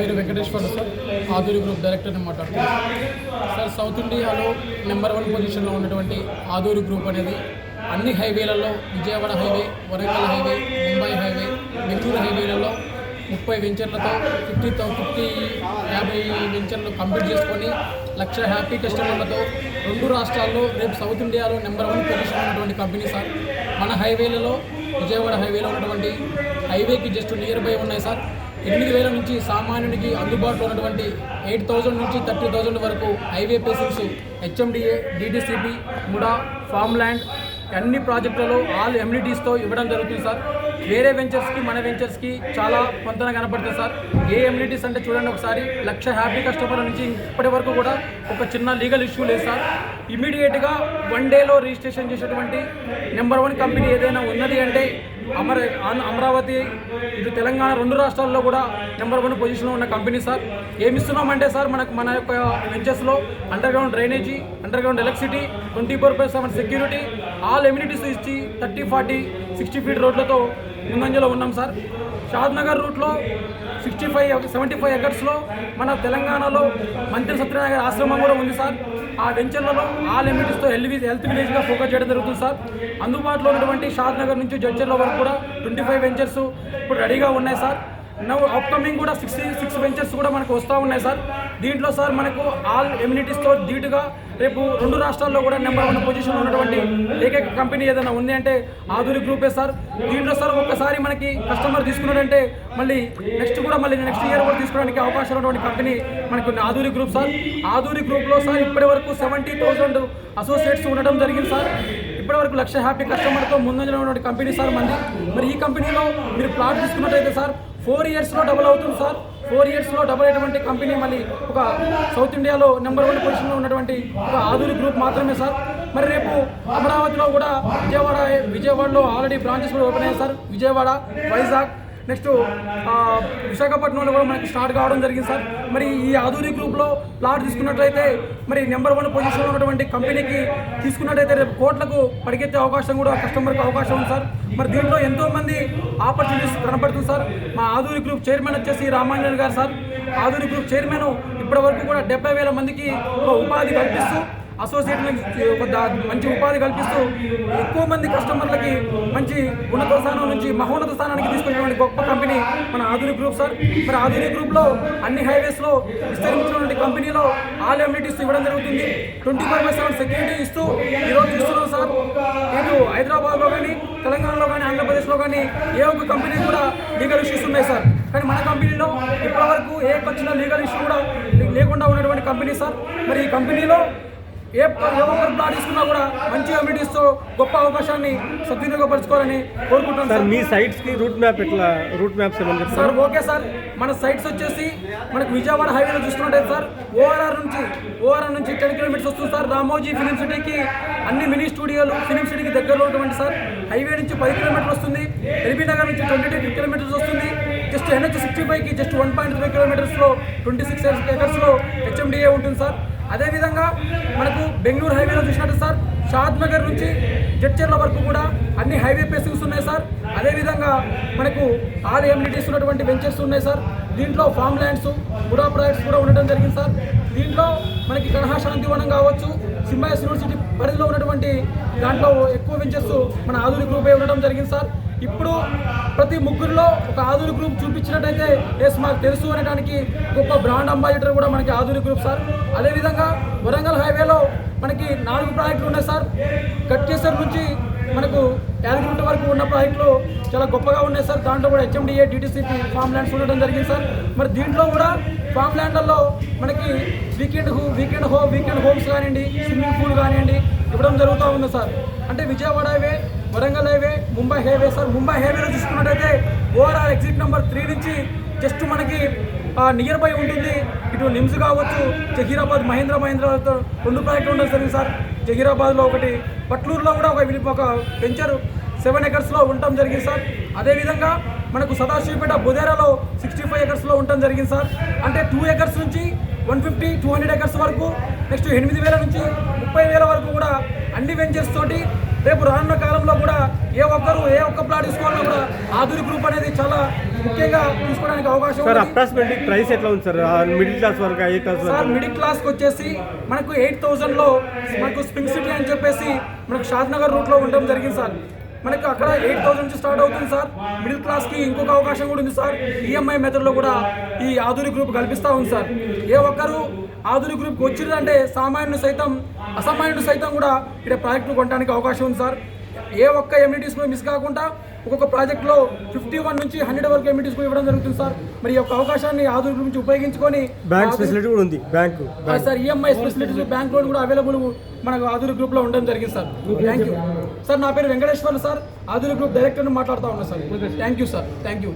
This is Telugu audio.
పేరు వెంకటేశ్వర సార్. ఆదూరి గ్రూప్ డైరెక్టర్ని మాట్లాడుతున్నాను సార్ సౌత్ ఇండియాలో నెంబర్ వన్ పొజిషన్లో ఉన్నటువంటి ఆదూరి గ్రూప్ అనేది అన్ని హైవేలలో Vijayawada highway Warangal highway Mumbai highway Bengaluru హైవేలలో ముప్పై వెంచర్లతో ఫిఫ్టీ తో ఫిఫ్టీ యాభై వెంచర్లు కంప్లీట్ చేసుకొని లక్ష హ్యాపీ కస్టమర్లతో రెండు రాష్ట్రాల్లో రేపు సౌత్ ఇండియాలో నెంబర్ వన్ పొజిషన్ ఉన్నటువంటి కంపెనీ సార్. మన హైవేలలో విజయవాడ హైవేలో ఉన్నటువంటి హైవేకి జస్ట్ నియర్ బై ఉన్నాయి సార్. ఎనిమిది వేల నుంచి సామాన్యునికి అందుబాటులో ఉన్నటువంటి ఎయిట్ థౌజండ్ నుంచి థర్టీ థౌజండ్ వరకు highway facings HMDA DTCP MUDA farm land అన్ని ప్రాజెక్టులలో ఆల్ ఎమ్యూనిటీస్తో ఇవ్వడం జరుగుతుంది సార్. వేరే వెంచర్స్కి మన వెంచర్స్కి చాలా పొంతన కనపడుతుంది సార్. ఏ ఎమ్యూనిటీస్ అంటే చూడండి ఒకసారి. లక్ష హ్యాపీ కస్టమర్ల నుంచి ఇప్పటి వరకు కూడా ఒక చిన్న లీగల్ ఇష్యూ లేదు సార్. ఇమీడియట్గా వన్ డేలో రిజిస్ట్రేషన్ చేసేటువంటి నెంబర్ వన్ కంపెనీ ఏదైనా ఉన్నది అంటే అమర అమరావతి ఇటు తెలంగాణ రెండు రాష్ట్రాల్లో కూడా నెంబర్ వన్ పొజిషన్లో ఉన్న కంపెనీ సార్. ఏమిస్తున్నామంటే సార్ మనకు మన యొక్క వెంచర్స్లో underground drainage underground electricity twenty four by seven security all amenities ఇచ్చి థర్టీ ఫార్టీ సిక్స్టీ ఫీట్ రోడ్లతో ముందంజలో ఉన్నాం సార్. షాద్నగర్ రూట్లో సిక్స్టీ ఫైవ్ సెవెంటీ ఫైవ్ ఎకర్స్లో మన తెలంగాణలో మంత్రి సత్యనగర్ ఆశ్రమం కూడా ఉంది సార్. ఆ వెంచర్లలో ఆల్ ఎమ్యూనిటీస్తో హెల్త్ హెల్త్ విలేజ్గా ఫోకస్ చేయడం జరుగుతుంది సార్. అందుబాటులో ఉన్నటువంటి షాద్నగర్ నుంచి జడ్చర్ల వరకు కూడా ట్వంటీ ఫైవ్ వెంచర్స్ ఇప్పుడు రెడీగా ఉన్నాయి సార్. అప్కమింగ్ కూడా సిక్స్ సిక్స్ వెంచర్స్ కూడా మనకు వస్తూ ఉన్నాయి సార్ దీంట్లో సార్ మనకు ఆల్ ఎమ్యూనిటీస్తో ధీటుగా రేపు రెండు రాష్ట్రాల్లో కూడా నెంబర్ వన్ పొజిషన్ ఉన్నటువంటి ఏకైక కంపెనీ ఏదైనా ఉంది అంటే ఆధునిక గ్రూపే సార్ దీంట్లో సార్ ఒక్కసారి మనకి కస్టమర్ తీసుకున్నాడంటే మళ్ళీ నెక్స్ట్ కూడా మళ్ళీ నెక్స్ట్ ఇయర్ కూడా తీసుకోవడానికి అవకాశం ఉన్నటువంటి కంపెనీ మనకు ఆధునిక గ్రూప్ సార్ ఆధునిక గ్రూప్లో సార్ ఇప్పటి వరకు సెవెంటీ థౌసండ్ అసోసియేట్స్ ఉండడం జరిగింది సార్ ఇప్పటివరకు లక్ష హ్యాపీ కస్టమర్తో ముందంజలో ఉన్నటువంటి కంపెనీ సార్ మంది. మరి ఈ కంపెనీలో మీరు ప్లాట్ తీసుకున్నట్టయితే సార్ ఫోర్ ఇయర్స్లో డబుల్ అవుతుంది సార్. ఫోర్ ఇయర్స్లో డబుల్ అయ్యేటువంటి కంపెనీ మళ్ళీ ఒక సౌత్ ఇండియాలో నెంబర్ వన్ పొజిషన్లో ఉన్నటువంటి ఒక ఆధునిక గ్రూప్ మాత్రమే సార్. మరి రేపు అమరావతిలో కూడా విజయవాడ విజయవాడలో ఆల్రెడీ బ్రాంచెస్ కూడా ఓపెన్ అయ్యాయి సార్. విజయవాడ వైజాగ్ నెక్స్ట్ విశాఖపట్నంలో కూడా మనకి స్టార్ట్ కావడం జరిగింది సార్. మరి ఈ ఆధునిక గ్రూప్లో ప్లాట్ తీసుకున్నట్లయితే మరి నెంబర్ వన్ పొజిషన్లో ఉన్నటువంటి కంపెనీకి తీసుకున్నట్టయితే రేపు కోట్లకు పడికెత్తే అవకాశం కూడా కస్టమర్కి అవకాశం ఉంది సార్. మరి దీంట్లో ఎంతోమంది ఆపర్చునిటీస్ కనపడుతుంది సార్. మా ఆధునిక గ్రూప్ చైర్మన్ వచ్చేసి రామాంజన్ గారు సార్. ఆధునిక గ్రూప్ చైర్మన్ ఇప్పటి వరకు కూడా డెబ్బై వేల మందికి ఒక ఉపాధి కల్పిస్తూ అసోసియేట్లకి ఒక మంచి ఉపాధి కల్పిస్తూ ఎక్కువ మంది కస్టమర్లకి మంచి ఉన్నత స్థానం నుంచి మహోన్నత స్థానానికి తీసుకునేటువంటి గొప్ప కంపెనీ మన ఆధునిక గ్రూప్ సార్. మరి ఆధునిక గ్రూప్లో అన్ని హైవేస్లో విస్తరించినటువంటి కంపెనీలో ఆల్ ఎమ్యూనిటీస్ ఇవ్వడం జరుగుతుంది. Twenty four by seven security ఇస్తూ ఈరోజు ఇస్తున్నాం సార్. నేను హైదరాబాద్లో కానీ తెలంగాణలో కానీ ఆంధ్రప్రదేశ్లో కానీ ఏ ఒక్క కంపెనీ కూడా లీగల్ ఇష్యూస్ ఉన్నాయి సార్. కానీ మన కంపెనీలో ఇప్పటివరకు ఏ వచ్చిన లీగల్ ఇష్యూ కూడా లేకుండా ఉన్నటువంటి కంపెనీ సార్. మరి ఈ కంపెనీలో ఏ ఒక్కరు ప్లాట్ తీసుకున్నా కూడా మంచి కమ్యూనిటీస్తో గొప్ప అవకాశాన్ని సద్వినియోగపరచుకోవాలని కోరుకుంటున్నాను సార్ మీ సైట్స్కి రూట్ మ్యాప్ ఎట్లా route maps sir okay sir. మన సైట్స్ వచ్చేసి మనకు విజయవాడ హైవేలో చూసుకున్నట్టయితే సార్ ఓఆర్ఆర్ నుంచి ఓఆర్ఆర్ నుంచి టెన్ కిలోమీటర్స్ వస్తుంది సార్. రామోజీ ఫిలిం సిటీకి అన్ని మినీ స్టూడియోలు ఫిలిం సిటీకి దగ్గరలో ఉన్నటువంటి సార్. హైవే నుంచి పది కిలోమీటర్లు వస్తుంది. ఎల్బీ నగర్ నుంచి ట్వంటీ టూ కిలోమీటర్స్ వస్తుంది జస్ట్ ఎన్హెచ్ సిక్స్టీ ఫైవ్కి జస్ట్ వన్ పాయింట్ త్రీ కిలోమీటర్స్లో ట్వంటీ సిక్స్ ఎకర్స్లో హెచ్ఎండిఏ ఉంటుంది సార్. అదేవిధంగా మనకు బెంగళూరు హైవేలో చూసినట్టు సార్ షాద్ నగర్ నుంచి జడ్చర్ల వరకు కూడా అన్ని హైవే పేసింగ్స్ ఉన్నాయి సార్. అదేవిధంగా మనకు ఆల్ ఉన్నటువంటి వెంచర్స్ ఉన్నాయి సార్. దీంట్లో ఫామ్ ల్యాండ్స్ గుడా ప్రాజెక్ట్స్ కూడా ఉండటం జరిగింది సార్. దీంట్లో మనకి కలహా శాంతివనం కావచ్చు సింబాయస్ యూనివర్సిటీ పరిధిలో ఉన్నటువంటి దాంట్లో ఎక్కువ వెంచర్స్ మన ఆధునిక గ్రూపే ఉండటం జరిగింది సార్. ఇప్పుడు ప్రతి ముగ్గురులో ఒక ఆధునిక గ్రూప్ చూపించినట్టయితే ఎస్ మాకు తెలుసు అనేటానికి గొప్ప బ్రాండ్ అంబాసిడర్ కూడా మనకి ఆధునిక గ్రూప్ సార్. అదేవిధంగా వరంగల్ హైవేలో మనకి నాలుగు ప్రాజెక్టులు ఉన్నాయి సార్. గట్కేసర్ నుంచి మనకు యాదగిరిగుట్ట వరకు ఉన్న ప్రాజెక్టులు చాలా గొప్పగా ఉన్నాయి సార్. దాంట్లో కూడా హెచ్ఎండిఏ డిటిసిపి ఫామ్ ల్యాండ్స్ ఉండడం జరిగింది సార్. మరి దీంట్లో కూడా ఫామ్ ల్యాండ్లలో మనకి weekend ho weekend ho weekend homes కానివ్వండి స్విమ్మింగ్ పూల్ కానివ్వండి ఇవ్వడం జరుగుతూ ఉంది సార్. అంటే Vijayawada highway Warangal highway Mumbai highway sir. Mumbai హైవేలో చూసుకున్నట్టయితే ఓవరాల్ ఎగ్జిట్ నెంబర్ త్రీ నుంచి జస్ట్ మనకి నియర్ బై ఉంటుంది. ఇటు నిమ్స్ కావచ్చు జహీరాబాద్ మహేంద్ర మహేంద్రతో రెండు ప్రాజెక్టులు ఉండడం జరిగింది సార్. జహీరాబాద్లో ఒకటి పట్లూరులో కూడా ఒక విలి- ఒక వెంచర్ సెవెన్ ఎకర్స్లో ఉండటం జరిగింది సార్. అదేవిధంగా మనకు సదాశివపేట బుదేరాలో సిక్స్టీ ఫైవ్ ఎకర్స్లో ఉండటం జరిగింది సార్. అంటే టూ ఎకర్స్ నుంచి one fifty two hundred acres వరకు నెక్స్ట్ ఎనిమిది వేల నుంచి ముప్పై వేల వరకు కూడా అన్ని వెంచర్స్ తోటి రేపు రానున్న కాలంలో కూడా ఏ ఒక్కరు ఏ ఒక్క ప్లాట్ తీసుకోవాలన్నా కూడా ఆధునిక గ్రూప్ అనేది చాలా ముఖ్యంగా తీసుకోవడానికి అవకాశం సార్. అప్రాక్సిమేట్లీ ప్రైస్ ఎట్లా ఉంది సార్? మిడిల్ క్లాస్ వరకు హై క్లాస్ సార్ మిడిల్ క్లాస్కి వచ్చేసి మనకు ఎయిట్ థౌజండ్లో మనకు స్ప్రింగ్ సిటీ అని చెప్పేసి మనకు షాద్ నగర్ రూట్లో ఉండడం జరిగింది సార్. మనకు అక్కడ ఎయిట్ థౌసండ్ నుంచి స్టార్ట్ అవుతుంది సార్. మిడిల్ క్లాస్కి ఇంకొక అవకాశం కూడా ఉంది సార్. ఈఎంఐ మెథడ్లో కూడా ఈ ఆధునిక గ్రూప్ కల్పిస్తూ ఉంది సార్. ఏ ఒక్కరు ఆధునిక గ్రూప్కి వచ్చిందంటే సామాన్యుడు సైతం అసామాన్యుడు సైతం కూడా ఇక్కడ ప్రాజెక్టు కొనడానికి అవకాశం ఉంది సార్. ఏ ఒక్క ఎమ్యూనిటీస్ కూడా మిస్ కాకుండా ఒక్కొక్క ప్రాజెక్ట్లో ఫిఫ్టీ వన్ నుంచి హండ్రెడ్ వరకు ఎమ్యూనిటీస్ కూడా ఇవ్వడం జరుగుతుంది సార్. మరి ఈ యొక్క అవకాశాన్ని ఆధునిక నుంచి ఉపయోగించుకొని బ్యాంక్ ఫెసిలిటీ కూడా ఉంది bank sir EMI facilities bank loan కూడా అవైలబుల్ మనకు ఆధునిక గ్రూప్లో ఉండడం జరిగింది సార్. థ్యాంక్ యూ సార్ నా పేరు Venkateswarlu sir. Adhunika group director మాట్లాడుతూ ఉన్నా sir. Thank you sir thank you